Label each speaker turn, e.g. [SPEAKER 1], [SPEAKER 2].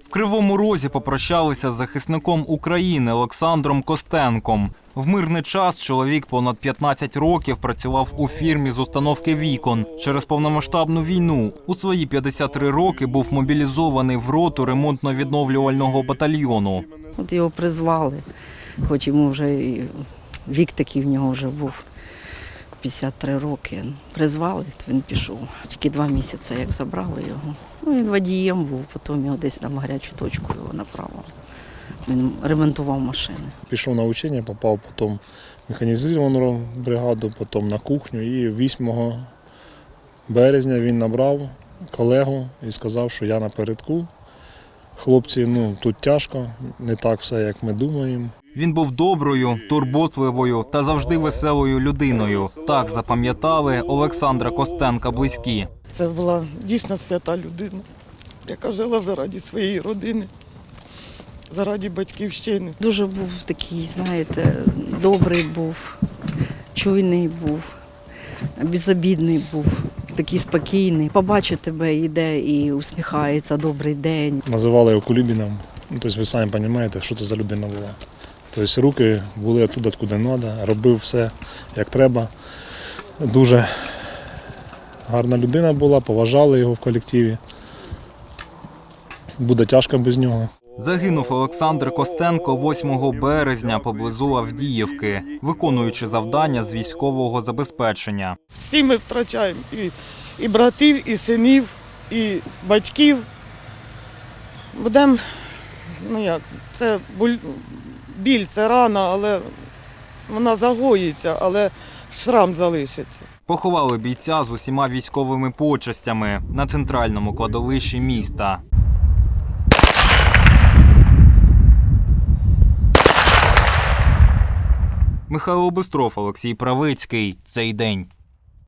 [SPEAKER 1] В Кривому Розі попрощалися з захисником України Олександром Костенком. В мирний час чоловік понад 15 років працював у фірмі з установки вікон. Через повномасштабну війну у свої 53 роки був мобілізований в роту ремонтно-відновлювального батальйону.
[SPEAKER 2] От його призвали, хоч йому вже вік такий в нього вже був 53 роки. Призвали, він пішов. Тільки два місяці, як забрали його. Ну, він водієм був, потім його десь там гарячу точку його направили. Він ремонтував машини.
[SPEAKER 3] Пішов на учення, попав потім в механізовану бригаду, потім на кухню. І 8 березня він набрав колегу і сказав, що я напередку. Хлопці, ну тут тяжко, не так все, як ми думаємо.
[SPEAKER 1] Він був доброю, турботливою та завжди веселою людиною. Так запам'ятали Олександра Костенка близькі.
[SPEAKER 4] Це була дійсно свята людина, яка жила заради своєї родини, заради батьківщини.
[SPEAKER 2] Дуже був такий, знаєте, добрий був, чуйний був, безобідний був, такий спокійний. Побачить тебе, йде і усміхається, добрий день.
[SPEAKER 3] Називали його Кулібіном. Ну, тобто ви самі розумієте, що це за людина була. Тобто руки були оттуда, откуди треба, робив все як треба. Дуже гарна людина була, поважали його в колективі. Буде тяжко без нього.
[SPEAKER 1] Загинув Олександр Костенко 8 березня поблизу Авдіївки, виконуючи завдання з військового забезпечення.
[SPEAKER 4] Всі ми втрачаємо і, і братів, і синів, і батьків. Будемо, ну як, це біль, це рана, але вона загоїться, але шрам залишиться.
[SPEAKER 1] Поховали бійця з усіма військовими почестями на центральному кладовищі міста. Михайло Бистров, Олексій Правицький. Цей день.